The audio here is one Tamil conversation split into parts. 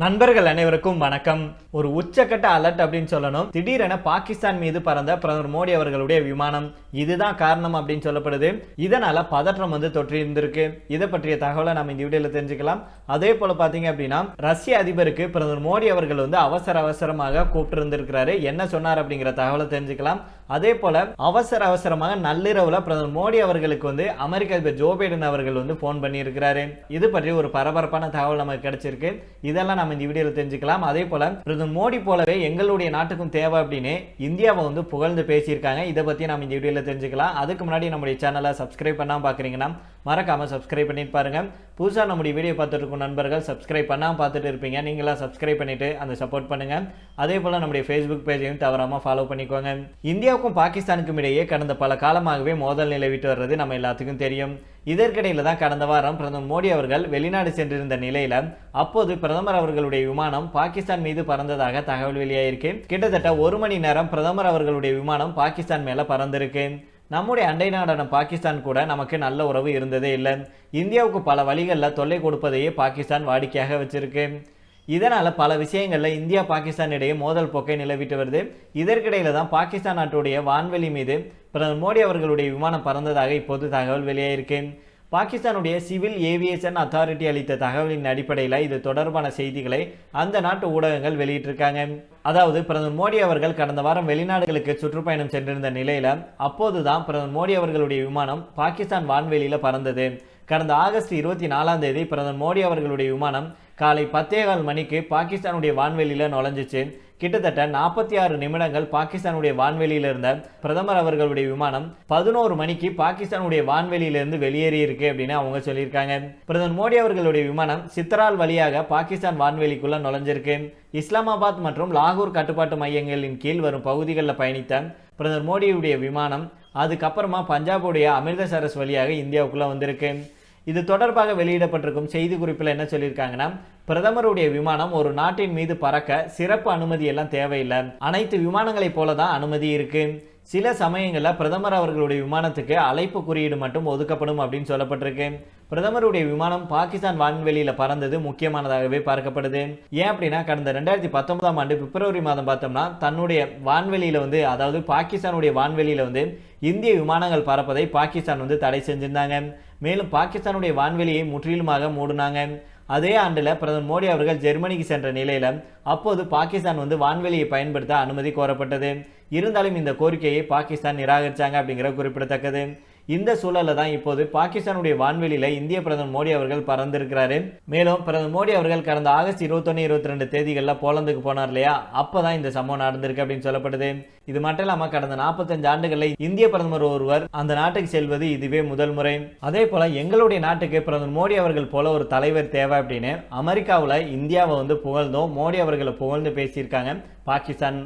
நண்பர்கள் அனைவருக்கும் வணக்கம். ஒரு உச்சக்கட்ட அலர்ட் அப்படின்னு சொல்லணும். திடீரென பாகிஸ்தான் மீது பறந்த பிரதமர் மோடி அவர்களுடைய விமானம். இதுதான் காரணம் அப்படின்னு சொல்லப்படுது. இதனால பதற்றம் வந்து தொற்றி இருந்திருக்கு இதை பற்றிய தகவலை நம்ம இந்த வீடியோல தெரிஞ்சுக்கலாம். அதே போல பாத்தீங்க அப்படின்னா ரஷ்ய அதிபருக்கு பிரதமர் மோடி அவர்கள் வந்து அவசர அவசரமாக கூப்பிட்டு இருந்திருக்கிறாரு என்ன சொன்னார் அப்படிங்கிற தகவலை தெரிஞ்சுக்கலாம். அதே போல அவசர அவசரமாக நள்ளிரவுல பிரதமர் மோடி அவர்களுக்கு வந்து அமெரிக்க அதிபர் ஜோ பைடன் அவர்கள் வந்து போன் பண்ணியிருக்கிறாரு. இது பற்றி ஒரு பரபரப்பான தகவல் நமக்கு கிடைச்சிருக்கு. இதெல்லாம் நம்ம இந்த வீடியோவில் தெரிஞ்சுக்கலாம். அதே போல் பிரதமர் மோடி போலவே எங்களுடைய நாட்டுக்கும் தேவை அப்படின்னு இந்தியாவை வந்து புகழ்ந்து பேசியிருக்காங்க. இதை பற்றி நம்ம இந்த வீடியோவில் தெரிஞ்சுக்கலாம். அதுக்கு முன்னாடி நம்முடைய சேனலை சப்ஸ்கிரைப் பண்ணாமல் பார்க்குறீங்கன்னா மறக்காமல் சப்ஸ்கிரைப் பண்ணிட்டு பாருங்க. புதுசாக நம்முடைய வீடியோ பார்த்துட்டு இருக்கும் நண்பர்கள் சப்ஸ்கிரைப் பண்ணாமல் பார்த்துட்டு இருப்பீங்க. நீங்களாம் சப்ஸ்கிரைப் பண்ணிட்டு அந்த சப்போர்ட் பண்ணுங்கள் அதே போல் நம்முடைய ஃபேஸ்புக் பேஜையும் தவறாம ஃபாலோ பண்ணிக்கோங்க. இந்தியாவுக்கும் பாகிஸ்தானுக்கும் இடையே கடந்த பல காலமாகவே மோதல் நிலவிட்டு வர்றது நம்ம எல்லாத்துக்கும் தெரியும். இதற்கிடையில் தான் கடந்த வாரம் பிரதமர் மோடி அவர்கள் வெளிநாடு சென்றிருந்த நிலையில அப்போது பிரதமர் அவர்களுடைய விமானம் பாகிஸ்தான் மீது பறந்ததாக தகவல் வெளியாயிருக்கு. கிட்டத்தட்ட ஒரு மணி நேரம் பிரதமர் அவர்களுடைய விமானம் பாகிஸ்தான் மேல பறந்திருக்கு. நம்முடைய அண்டை நாடான பாகிஸ்தான் கூட நமக்கு நல்ல உறவு இருந்ததே இல்லை. இந்தியாவுக்கு பல வழிகளில் தொல்லை கொடுப்பதையே பாகிஸ்தான் வாடிக்கையாக வச்சிருக்கு. இதனால் பல விஷயங்களில் இந்தியா பாகிஸ்தான் இடையே மோதல் போக்கை நிலவிட்டு வருது. இதற்கிடையில் தான் பாகிஸ்தான் நாட்டுடைய வான்வெளி மீது பிரதமர் மோடி அவர்களுடைய விமானம் பறந்ததாக இப்போது தகவல் வெளியாயிருக்கு. பாகிஸ்தானுடைய சிவில் ஏவியேஷன் அத்தாரிட்டி அளித்த தகவலின் அடிப்படையில் இது தொடர்பான செய்திகளை அந்த நாட்டு ஊடகங்கள் வெளியிட்டிருக்காங்க. அதாவது பிரதமர் மோடி அவர்கள் கடந்த வாரம் வெளிநாடுகளுக்கு சுற்றுப்பயணம் சென்றிருந்த நிலையில அப்போதுதான் பிரதமர் மோடி அவர்களுடைய விமானம் பாகிஸ்தான் வான்வெளியில் பறந்தது. கடந்த ஆகஸ்ட் இருபத்தி நாலாம் தேதி பிரதமர் மோடி அவர்களுடைய விமானம் காலை பத்தேகால் மணிக்கு பாகிஸ்தானுடைய வான்வெளியில் நுழைஞ்சிச்சு. கிட்டத்தட்ட நாற்பத்தி ஆறு நிமிடங்கள் பாகிஸ்தானுடைய வான்வெளியில் இருந்த பிரதமர் அவர்களுடைய விமானம் பதினோரு மணிக்கு பாகிஸ்தானுடைய வான்வெளியிலிருந்து வெளியேறி இருக்கு அப்படின்னு அவங்க சொல்லியிருக்காங்க. பிரதமர் மோடி அவர்களுடைய விமானம் சித்தரால் வழியாக பாகிஸ்தான் வான்வெளிக்குள்ள நுழைஞ்சிருக்கு. இஸ்லாமாபாத் மற்றும் லாகூர் கட்டுப்பாட்டு மையங்களின் கீழ் வரும் பகுதிகளில் பயணித்த பிரதமர் மோடியுடைய விமானம் அதுக்கப்புறமா பஞ்சாபுடைய அமிர்தசரஸ் வழியாக இந்தியாவுக்குள்ள வந்திருக்கு. இது தொடர்பாக வெளியிடப்பட்டிருக்கும் செய்தி குறிப்பில் என்ன சொல்லியிருக்காங்கன்னா பிரதமருடைய விமானம் ஒரு நாட்டின் மீது பறக்க சிறப்பு அனுமதி எல்லாம் தேவையில்லை. அனைத்து விமானங்களைப் போல தான் அனுமதி இருக்கு. சில சமயங்களில் பிரதமர் அவர்களுடைய விமானத்துக்கு அழைப்பு குறியீடு மட்டும் ஒதுக்கப்படும் அப்படின்னு சொல்லப்பட்டிருக்கு. பிரதமருடைய விமானம் பாகிஸ்தான் வான்வெளியில் பறந்தது முக்கியமானதாகவே பார்க்கப்படுது. ஏன் அப்படின்னா கடந்த ரெண்டாயிரத்தி பத்தொன்பதாம் ஆண்டு பிப்ரவரி மாதம் பார்த்தோம்னா தன்னுடைய வான்வெளியில் வந்து அதாவது பாகிஸ்தானுடைய வான்வெளியில் வந்து இந்திய விமானங்கள் பறப்பதை பாகிஸ்தான் வந்து தடை செஞ்சிருந்தாங்க. மேலும் பாகிஸ்தானுடைய வான்வெளியை முற்றிலுமாக மூடினாங்க. அதே ஆண்டில் பிரதமர் மோடி அவர்கள் ஜெர்மனிக்கு சென்ற நிலையில் அப்போது பாகிஸ்தான் வந்து வான்வெளியை பயன்படுத்த அனுமதி கோரப்பட்டது. இருந்தாலும் இந்த கோரிக்கையை பாகிஸ்தான் நிராகரிச்சாங்க அப்படிங்கிற குறிப்பிடத்தக்கது. இந்த சூழலில் தான் இப்போது பாகிஸ்தானுடைய வான்வெளியில் இந்திய பிரதமர் மோடி அவர்கள் பறந்திருக்கிறாரு. மேலும் பிரதமர் மோடி அவர்கள் கடந்த ஆகஸ்ட் இருபத்தொன்னு இருபத்தி ரெண்டு தேதிகளில் போலந்துக்கு போனார் இல்லையா? அப்போ தான் இந்த சம்பவம் நடந்திருக்கு அப்படின்னு சொல்லப்படுது. இது மட்டும் இல்லாமல் கடந்த நாற்பத்தஞ்சு ஆண்டுகளில் இந்திய பிரதமர் ஒருவர் அந்த நாட்டுக்கு செல்வது இதுவே முதல் முறை. அதே போல எங்களுடைய நாட்டுக்கு பிரதமர் மோடி அவர்கள் போல ஒரு தலைவர் தேவை அப்படின்னு அமெரிக்காவில் இந்தியாவை வந்து புகழ்ந்தோம். மோடி அவர்களை புகழ்ந்து பேசியிருக்காங்க பாகிஸ்தான்.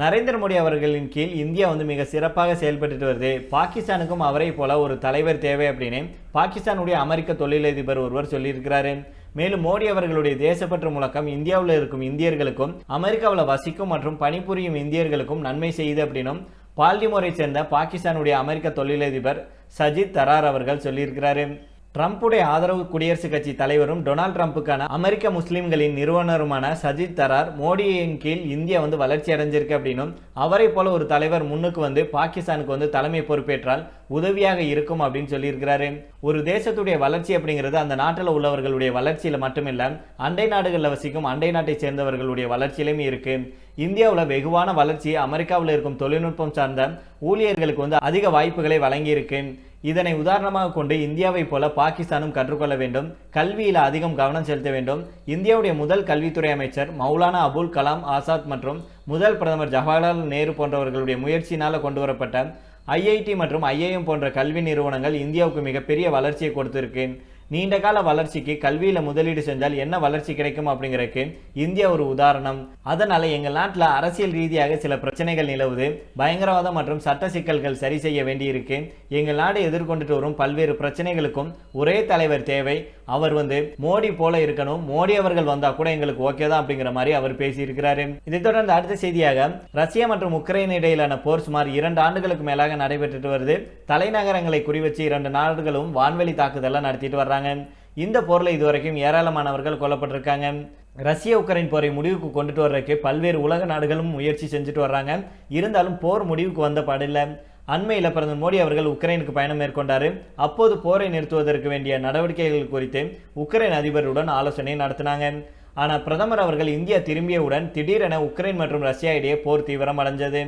நரேந்திர மோடி அவர்களின் கீழ் இந்தியா வந்து மிக சிறப்பாக செயல்பட்டு வருது. பாகிஸ்தானுக்கும் அவரை போல ஒரு தலைவர் தேவை அப்படின்னு பாகிஸ்தானுடைய அமெரிக்க தொழிலதிபர் ஒருவர் சொல்லியிருக்கிறாரு. மேலும் மோடி அவர்களுடைய தேசப்பற்று முழக்கம் இந்தியாவில் இருக்கும் இந்தியர்களுக்கும் அமெரிக்காவில் வசிக்கும் மற்றும் பணிபுரியும் இந்தியர்களுக்கும் நன்மை செய்யுது அப்படின்னும் பால்டிமோரை சேர்ந்த பாகிஸ்தானுடைய அமெரிக்க தொழிலதிபர் சஜித் தரார் அவர்கள் சொல்லியிருக்கிறாரு. ட்ரம்ப்புடைய ஆதரவு குடியரசுக் கட்சி தலைவரும் டொனால்ட் ட்ரம்ப்புக்கான அமெரிக்க முஸ்லீம்களின் நிறுவனருமான சஜித் தரார் மோடியின் கீழ் இந்தியா வந்து வளர்ச்சி அடைஞ்சிருக்கு அப்படின்னும் அவரை போல ஒரு தலைவர் முன்னுக்கு வந்து பாகிஸ்தானுக்கு வந்து தலைமை பொறுப்பேற்றால் உதவியாக இருக்கும் அப்படின்னு சொல்லியிருக்கிறாரு. ஒரு தேசத்துடைய வளர்ச்சி அப்படிங்கிறது அந்த நாட்டில் உள்ளவர்களுடைய வளர்ச்சியில் மட்டுமில்ல அண்டை நாடுகளில் வசிக்கும் அண்டை நாட்டை சேர்ந்தவர்களுடைய வளர்ச்சியிலுமே இருக்கு. இந்தியாவில் வெகுவான வளர்ச்சி அமெரிக்காவில் இருக்கும் தொழில்நுட்பம் சார்ந்த ஊழியர்களுக்கு வந்து அதிக வாய்ப்புகளை வழங்கியிருக்கு. இதனை உதாரணமாக கொண்டு இந்தியாவை போல பாகிஸ்தானும் கற்றுக்கொள்ள வேண்டும். கல்வியில் அதிகம் கவனம் செலுத்த வேண்டும். இந்தியாவுடைய முதல் கல்வித்துறை அமைச்சர் மௌலானா அபுல் கலாம் ஆசாத் மற்றும் முதல் பிரதமர் ஜவஹர்லால் நேரு போன்றவர்களுடைய முயற்சியினால் கொண்டு வரப்பட்ட ஐஐடி மற்றும் ஐஏஎம் போன்ற கல்வி நிறுவனங்கள் இந்தியாவுக்கு மிகப்பெரிய வளர்ச்சியை கொடுத்திருக்கு நீண்ட கால வளர்ச்சிக்கு கல்வியில் முதலீடு செஞ்சால் என்ன வளர்ச்சி கிடைக்கும் அப்படிங்கறதுக்கு இந்தியா ஒரு உதாரணம். அதனால் எங்கள் நாட்டில் அரசியல் ரீதியாக சில பிரச்சனைகள் நிலவுது. பயங்கரவாதம் மற்றும் சட்ட சிக்கல்கள் சரி செய்ய வேண்டியிருக்கு. எங்கள் நாடு எதிர்கொண்டுட்டு வரும் பல்வேறு பிரச்சனைகளுக்கும் ஒரே தலைவர் தேவை. அவர் வந்து மோடி போல இருக்கணும். மோடி அவர்கள் வந்தால் கூட எங்களுக்கு ஓகே தான் அப்படிங்கிற மாதிரி அவர் பேசியிருக்கிறாரு. இதைத் தொடர்ந்து அடுத்த செய்தியாக ரஷ்யா மற்றும் உக்ரைன் இடையிலான போர் சுமார் இரண்டு ஆண்டுகளுக்கு மேலாக நடைபெற்றுட்டு வருது. தலைநகரங்களை குறிவச்சு இரண்டு நாடுகளும் வான்வெளி தாக்குதலாம் நடத்திட்டு வர்றாங்க. இந்த போரில் இதுவரைக்கும் ஏராளமானவர்கள் கொல்லப்பட்டிருக்காங்க. ரஷ்ய உக்ரைன் போரை முடிவுக்கு கொண்டுட்டு வர்றதுக்கு பல்வேறு உலக நாடுகளும் முயற்சி செஞ்சுட்டு வர்றாங்க. இருந்தாலும் போர் முடிவுக்கு வந்த பாடில்லை. அண்மையில் பிரதமர் மோடி அவர்கள் உக்ரைனுக்கு பயணம் மேற்கொண்டார். அப்போது போரை நிறுத்துவதற்கு வேண்டிய நடவடிக்கைகள் குறித்து உக்ரைன் அதிபருடன் ஆலோசனை நடத்தினாங்க. ஆனால் பிரதமர் அவர்கள் இந்தியா திரும்பியவுடன் திடீரென உக்ரைன் மற்றும் ரஷ்யா இடையே போர் தீவிரம் அடைஞ்சது.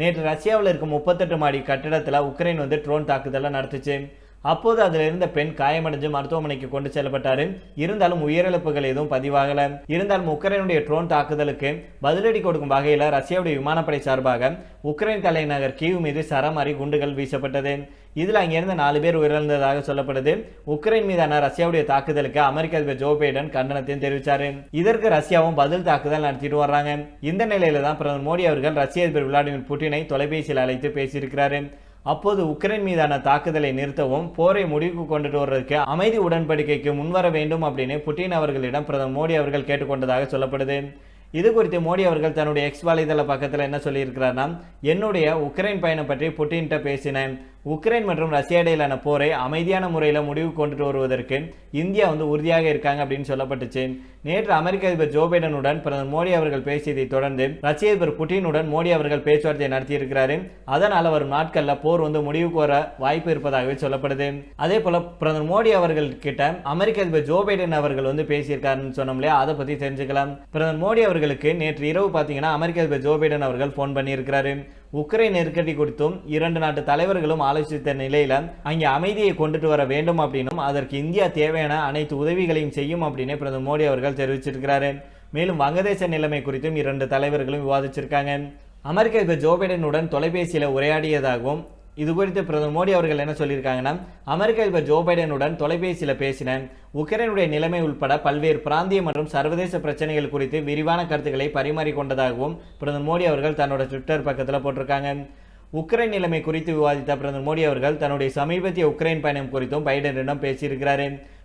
நேற்று ரஷ்யாவில் இருக்கும் முப்பத்தெட்டு மாடி கட்டிடத்தில் உக்ரைன் வந்து ட்ரோன் தாக்குதலை நடத்துச்சு. அப்போது அதில் இருந்த பெண் காயமடைஞ்சு மருத்துவமனைக்கு கொண்டு செல்லப்பட்டாரு. இருந்தாலும் உயிரிழப்புகள் எதுவும் பதிவாகல. இருந்தாலும் உக்ரைனுடைய ட்ரோன் தாக்குதலுக்கு பதிலடி கொடுக்கும் வகையில் ரஷ்யாவுடைய விமானப்படை சார்பாக உக்ரைன் தலைநகர் கீவ் மீது சரமாரி குண்டுகள் வீசப்பட்டது. இதில் அங்கிருந்து நாலு பேர் உயிரிழந்ததாக சொல்லப்படுது. உக்ரைன் மீதான ரஷ்யாவுடைய தாக்குதலுக்கு அமெரிக்க அதிபர் ஜோ பைடன் கண்டனத்தையும் தெரிவித்தார் இதற்கு ரஷ்யாவும் பதில் தாக்குதல் நடத்திட்டு வர்றாங்க. இந்த நிலையில தான் பிரதமர் மோடி அவர்கள் ரஷ்ய அதிபர் விளாடிமிர் புட்டினை தொலைபேசியில் அழைத்து பேசியிருக்கிறாரு. அப்போது உக்ரைன் மீதான தாக்குதலை நிறுத்தவும் போரை முடிவுக்கு கொண்டுட்டு வர்றதுக்கு அமைதி உடன்படிக்கைக்கு முன்வர வேண்டும் அப்படின்னு புட்டின் அவர்களிடம் பிரதமர் மோடி அவர்கள் கேட்டுக்கொண்டதாக சொல்லப்படுது. இது குறித்து மோடி அவர்கள் தன்னுடைய எக்ஸ் வலைதள பக்கத்தில் என்ன சொல்லியிருக்கிறார்னா என்னுடைய உக்ரைன் பயணம் பற்றி புட்டின்கிட்ட பேசினேன். உக்ரைன் மற்றும் ரஷ்யா இடையிலான போரை அமைதியான முறையில் முடிவு கொண்டுட்டு வருவதற்கு இந்தியா வந்து உறுதியாக இருக்காங்க அப்படின்னு சொல்லப்பட்டுச்சு. நேற்று அமெரிக்க அதிபர் ஜோ பைடனுடன் பிரதமர் மோடி அவர்கள் பேசியதை தொடர்ந்து ரஷ்ய அதிபர் புட்டினுடன் மோடி அவர்கள் பேச்சுவார்த்தை நடத்தியிருக்கிறாரு. அதனால் வரும் நாட்களில் போர் வந்து முடிவுக்கு வர வாய்ப்பு இருப்பதாகவே சொல்லப்படுது. அதே போல பிரதமர் மோடி அவர்கள் கிட்ட அமெரிக்க அதிபர் ஜோ பைடன் அவர்கள் வந்து பேசியிருக்காருன்னு சொன்னோம் இல்லையா? அதை பற்றி தெரிஞ்சுக்கலாம். பிரதமர் மோடி அவர்களுக்கு நேற்று இரவு பார்த்தீங்கன்னா அமெரிக்க அதிபர் ஜோ பைடன் அவர்கள் ஃபோன் பண்ணியிருக்கிறாரு. உக்ரைன் நெருக்கடி குறித்தும் இரண்டு நாட்டு தலைவர்களும் ஆலோசித்த நிலையில அங்கே அமைதியை கொண்டுட்டு வர வேண்டும் அப்படின்னும் அதற்கு இந்தியா தேவையான அனைத்து உதவிகளையும் செய்யும் அப்படின்னு பிரதமர் மோடி அவர்கள் தெரிவிச்சிருக்கிறாரு. மேலும் வங்கதேச நிலைமை குறித்தும் இரண்டு தலைவர்களும் விவாதிச்சிருக்காங்க. அமெரிக்க அதிபர் ஜோ பைடனுடன் தொலைபேசியில் உரையாடியதாகவும் இது குறித்து பிரதமர் மோடி அவர்கள் என்ன சொல்லியிருக்காங்கன்னா அமெரிக்க அதிபர் ஜோ பைடனுடன் தொலைபேசியில் பேசினேன் உக்ரைனுடைய நிலைமை உட்பட பல்வேறு பிராந்திய மற்றும் சர்வதேச பிரச்சனைகள் குறித்து விரிவான கருத்துக்களை பரிமாறிக்கொண்டதாகவும் பிரதமர் மோடி அவர்கள் தன்னோட ட்விட்டர் பக்கத்தில் போட்டிருக்காங்க. உக்ரைன் நிலைமை குறித்து விவாதித்த பிரதமர் மோடி அவர்கள் தன்னுடைய சமீபத்திய உக்ரைன் பயணம் குறித்தும் பைடனிடம் பேசியிருக்கிறார்.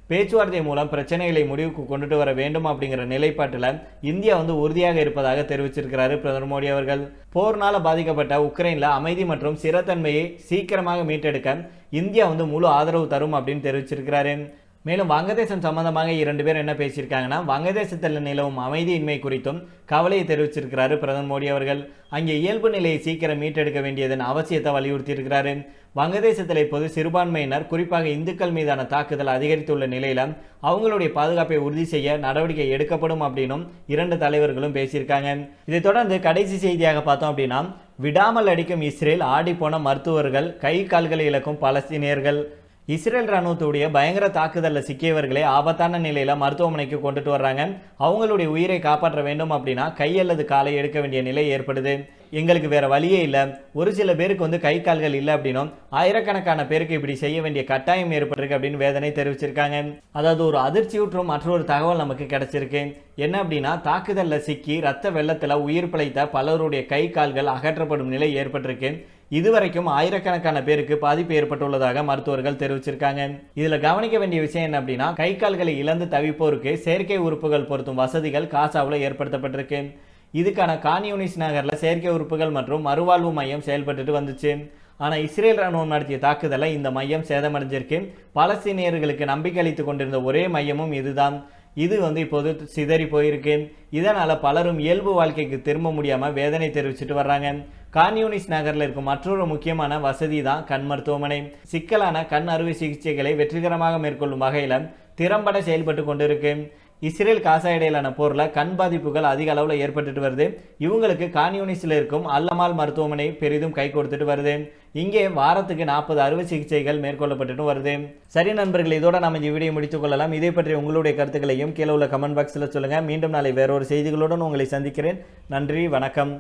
பேச்சுவார்த்தை மூலம் பிரச்சனைகளை முடிவுக்கு கொண்டுட்டு வர வேண்டும் அப்படிங்கிற நிலைப்பாட்டில் இந்தியா வந்து உறுதியாக இருப்பதாக தெரிவிச்சிருக்கிறாரு பிரதமர் மோடி அவர்கள். போர்னால பாதிக்கப்பட்ட உக்ரைனில் அமைதி மற்றும் ஸ்திரத்தன்மையை சீக்கிரமாக மீட்டெடுக்க இந்தியா வந்து முழு ஆதரவு தரும் அப்படின்னு தெரிவிச்சிருக்கிறாரு. மேலும் வங்கதேசம் சம்பந்தமாக இரண்டு பேர் என்ன பேசியிருக்காங்கன்னா வங்கதேசத்தில் நிலவும் அமைதியின்மை குறித்தும் கவலையை தெரிவிச்சிருக்கிறாரு பிரதமர் மோடி அவர்கள். அங்கே இயல்பு நிலையை சீக்கிரம் மீட்டெடுக்க வேண்டியதன் அவசியத்தை வலியுறுத்தியிருக்கிறாரு. வங்கதேசத்தில் இப்போது சிறுபான்மையினர் குறிப்பாக இந்துக்கள் மீதான தாக்குதல் அதிகரித்துள்ள நிலையில அவங்களுடைய பாதுகாப்பை உறுதி செய்ய நடவடிக்கை எடுக்கப்படும் அப்படின்னும் இரண்டு தலைவர்களும் பேசியிருக்காங்க. இதைத் தொடர்ந்து கடைசி செய்தியாக பார்த்தோம் அப்படின்னா விடாமல் அடிக்கும் இஸ்ரேல் ஆடிப்போன மருத்துவர்கள் கை கால்களை இழக்கும் பலஸ்தீனியர்கள். இஸ்ரேல் ராணுவத்துடைய பயங்கர தாக்குதலில் சிக்கியவர்களை ஆபத்தான நிலையில் மருத்துவமனைக்கு கொண்டுட்டு வர்றாங்க. அவங்களுடைய உயிரை காப்பாற்ற வேண்டும் அப்படின்னா கை அல்லது காலை எடுக்க வேண்டிய நிலை ஏற்படுது. எங்களுக்கு வேற வழியே இல்லை. ஒரு சில பேருக்கு வந்து கை கால்கள் இல்லை அப்படின்னும் ஆயிரக்கணக்கான பேருக்கு இப்படி செய்ய வேண்டிய கட்டாயம் ஏற்பட்டிருக்கு அப்படின்னு வேதனை தெரிவிச்சிருக்காங்க. அதாவது ஒரு அதிர்ச்சியூற்றும் மற்றொரு தகவல் நமக்கு கிடைச்சிருக்கு. என்ன அப்படின்னா தாக்குதலில் சிக்கி ரத்த வெள்ளத்தில் உயிர் பிழைத்த பலருடைய கை கால்கள் அகற்றப்படும் நிலை ஏற்பட்டிருக்கு. இதுவரைக்கும் ஆயிரக்கணக்கான பேருக்கு பாதிப்பு ஏற்பட்டுள்ளதாக மருத்துவர்கள் தெரிவிச்சிருக்காங்க. இதுல கவனிக்க வேண்டிய விஷயம் என்ன அப்படின்னா கை கால்களை இழந்து தவிப்போருக்கு செயற்கை உறுப்புகள் பொருத்தும் வசதிகள் காசாவில் ஏற்படுத்தப்பட்டிருக்கு. இதுக்கான கான்யூனிஸ் நகரில் செயற்கை உறுப்புகள் மற்றும் மறுவாழ்வு மையம் செயல்பட்டுட்டு வந்துச்சு. ஆனால் இஸ்ரேல் ராணுவம் நடத்திய தாக்குதலை இந்த மையம் சேதமடைஞ்சிருக்கு. பாலஸ்தீனியர்களுக்கு நம்பிக்கை அளித்து கொண்டிருந்த ஒரே மையமும் இதுதான். இது வந்து இப்போது சிதறி போயிருக்கு. இதனால் பலரும் இயல்பு வாழ்க்கைக்கு திரும்ப முடியாமல் வேதனை தெரிவிச்சுட்டு வர்றாங்க. கான்யூனிஸ் நகரில் இருக்கும் மற்றொரு முக்கியமான வசதி தான் கண் மருத்துவமனை. சிக்கலான கண் அறுவை சிகிச்சைகளை வெற்றிகரமாக மேற்கொள்ளும் வகையில் திறம்பட செயல்பட்டு கொண்டிருக்கு. இஸ்ரேல் காசா இடையிலான போரில் கண் பாதிப்புகள் அதிக அளவில் ஏற்பட்டுட்டு வருது. இவங்களுக்கு கான்யூனிஸில் இருக்கும் அல்லமால் மருத்துவமனை பெரிதும் கை கொடுத்துட்டு வருது. இங்கே வாரத்துக்கு நாற்பது அறுவை சிகிச்சைகள் மேற்கொள்ளப்பட்டுட்டு வருது. சரி நண்பர்கள் இதோட நம்ம இந்த வீடியோ முடித்துக் கொள்ளலாம். இதை பற்றி உங்களுடைய கருத்துக்களையும் கீழே உள்ள கமெண்ட் பாக்ஸில் சொல்லுங்கள் மீண்டும் நாளை வேறொரு செய்திகளுடன் உங்களை சந்திக்கிறேன். நன்றி வணக்கம்.